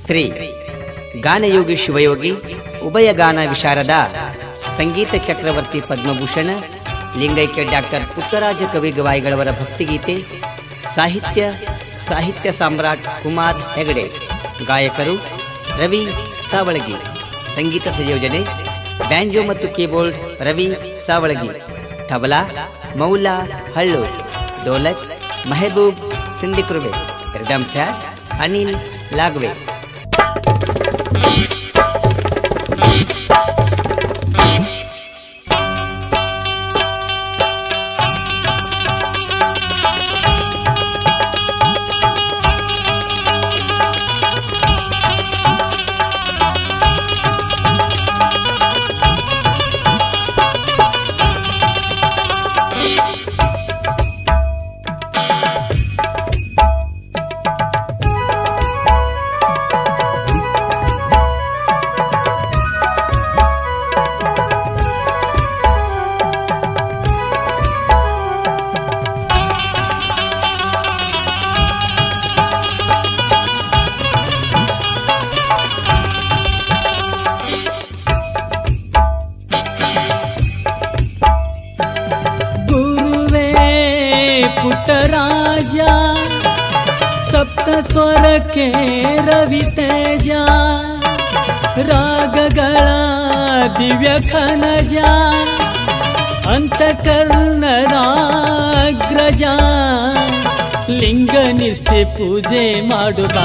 ಸ್ತ್ರೀ. ಗಾನಯೋಗಿ ಶಿವಯೋಗಿ, ಉಭಯಗಾನ ವಿಶಾರದ ಸಂಗೀತ ಚಕ್ರವರ್ತಿ ಪದ್ಮಭೂಷಣ, ಲಿಂಗೈಕ್ಯ ಡಾಕ್ಟರ್ ಪುಟ್ಟರಾಜ ಕವಿ ಗವಾಯಿಗಳವರ ಭಕ್ತಿಗೀತೆ, ಸಾಹಿತ್ಯ ಸಾಹಿತ್ಯ ಸಾಮ್ರಾಟ್ ಕುಮಾರ್ ಹೆಗಡೆ, ಗಾಯಕರು ರವಿ ಸಾವಳಗಿ, ಸಂಗೀತ ಸಂಯೋಜನೆ, ಬ್ಯಾಂಜೋ ಮತ್ತು ಕೀಬೋರ್ಡ್ ರವಿ ಸಾವಳಗಿ, ತಬಲಾ, ಮೌಲಾ ಹಳ್ಳು ಡೋಲಕ್ ಮೆಹಬೂಬ್ ಸಿಂಧಿಕೃವೆ ಪ್ಯಾಡ್ ಅನಿಲ್ ಲಾಗ್ವೆ ಸ್ವರಕ್ಕೆ ರವಿ ತೇಜ ರಾಗಗಳ ದಿವ್ಯ ಖನಜ ಅಂತಕರ್ಣರಾಗ್ರಜ ಲಿಂಗ ನಿಷ್ಠೆ ಪೂಜೆ ಮಾಡುವ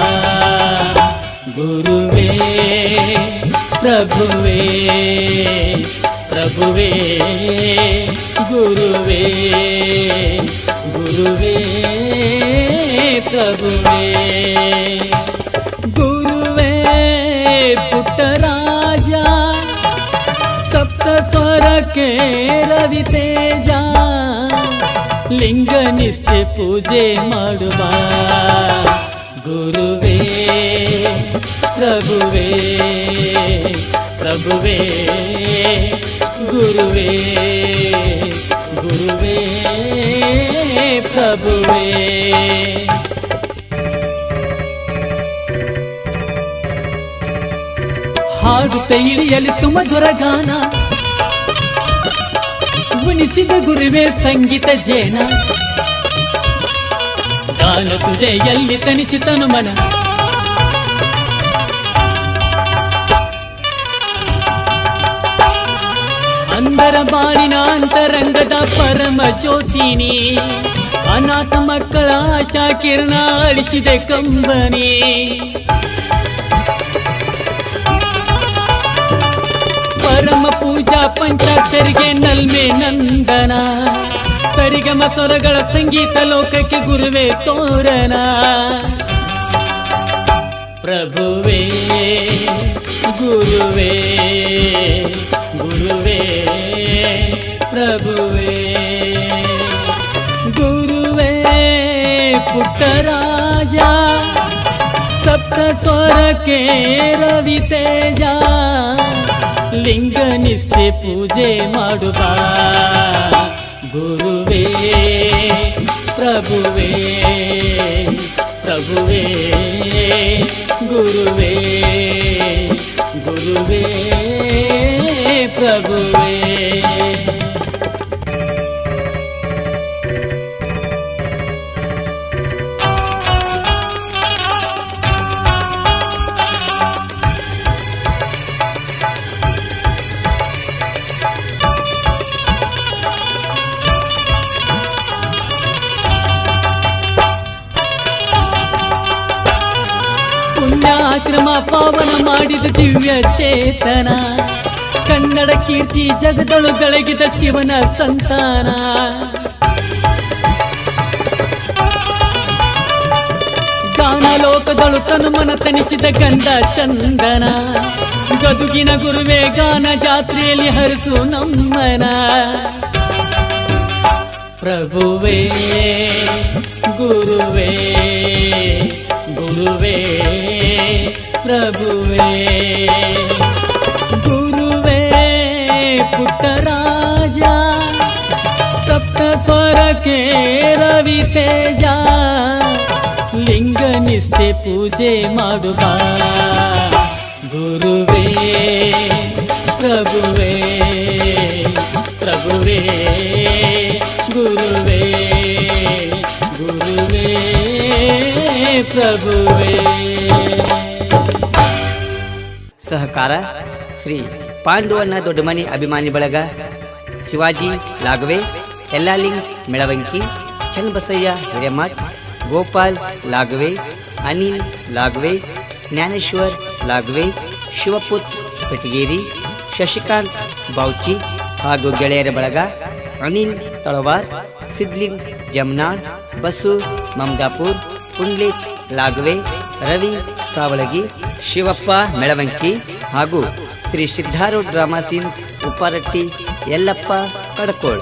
ಗುರುವೇ ಪ್ರಭುವೇ प्रभुवे, गुरुवे गुरुवे, प्रभुवे। गुरुवे पुटराजा सप्त स्वर के रवि तेजा लिंग निष्ठ पूजे मड़वा। गुरुवे ಪ್ರಭುವೇ ಪ್ರಭುವೇ, ಗುರುವೇ ಗುರುವೇ, ಪ್ರಭುವೇ. ಹಾಡುತ್ತೆ ಇಳಿಯಲಿ ಸುಮಧುರ ಗಾನ ಉಣಿಸಿದ ಗುರುವೇ ಸಂಗೀತ ಜೇನ. ಗಾನ ಸುಜೆಯಲ್ಲಿ ತನಿಸಿತನು ಮನ. ಅಂತರಂಗದ ಪರಮ ಜ್ಯೋತಿನಿ ಅನಾಥ ಮಕ್ಕಳ ಆಶಾ ಕಿರಣ ಅಳಿಸಿದೆ ಕಂಬನಿ ಪರಮ ಪೂಜಾ ಪಂಚಾಕ್ಷರಿಗೆ ನಲ್ಮೆ ನಂದನ ಸರಿಗಮ ಸ್ವರಗಳ ಸಂಗೀತ ಲೋಕಕ್ಕೆ ಗುರುವೇ ತೋರಣ ಪ್ರಭುವೇ ಗುರುವೇ ಗುರುವೇ ಪ್ರಭುವೇ ಗುರುವೇ ಪುಟ್ಟರಾಜ ಸಪ್ತ ಸ್ವರಕ್ಕೆ ರವಿ ತೇಜ ಲಿಂಗ ನಿಷ್ಠೆ ಪೂಜೆ ಮಾಡುವ ಗುರುವೇ ಪ್ರಭುವೇ ಪ್ರಭುವೇ ಗುರುವೇ ಗುರುವೇ ಪ್ರಭುವೇ ಮಾಡಿದ ದಿವ್ಯ ಚೇತನ. ಕನ್ನಡ ಕೀರ್ತಿ ಜಗದಳು ಬೆಳಗಿದ ಶಿವನ ಸಂತಾನ. ಗಾನ ಲೋಕದಳು ತನು ಮನ ತನಿಸಿದ ಗಂಧ ಚಂದನ. ಗದುಗಿನ ಗುರುವೇ ಗಾನ ಜಾತ್ರೆಯಲ್ಲಿ ಹರಿಸು ನಮ್ಮನ. प्रभुवे, गुरुवे गुरुवे, प्रभुवे। गुरुवे पुटराजा सप्त स्वर के रवि तेजा, लिंग निष्ठे पूजे मारुबा ಸಹಕಾರ ಶ್ರೀ ಪಾಂಡುವಣ್ಣ ದೊಡ್ಡಮನಿ ಅಭಿಮಾನಿ ಬಳಗ, ಶಿವಾಜಿ ಲಾಗವೆ ಎಲ್ಲಾಲಿಂಗ್ ಮೆಳವಂಕಿ, ಚನ್ನಬಸಯ್ಯ ಹಿರೇಮಠ್ ಗೋಪಾಲ್ ಲಾಗವೆ ಅನಿಲ್ ಲಾಗವೆ ಜ್ಞಾನೇಶ್ವರ್ ಲಾಗವೆ ಶಿವಪುತ್ ಪೆಟಗೇರಿ ಶಶಿಕಾಂತ್ ಬೌಚಿ ಹಾಗೂ ಗೆಳೆಯರ ಬಳಗ ಅನಿಲ್ ತಳವಾರ್, ಸಿದ್ಲಿಂಗ್ ಜಮ್ನಾಳ್, ಬಸು ಮಮದಾಪುರ್, ಪುಂಡ್ಲಿಕ್ ಲಾಗವೆ ರವಿ ಸಾವಳಗಿ ಶಿವಪ್ಪ ಮೆಳವಂಕಿ ಹಾಗೂ ಶ್ರೀ ಸಿದ್ಧಾರೂಢ ಡ್ರಾಮಾ ಸೀನ್ಸ್ ಉಪ್ಪಾರಟ್ಟಿ ಯಲ್ಲಪ್ಪ ಕಡಕೋಳ್.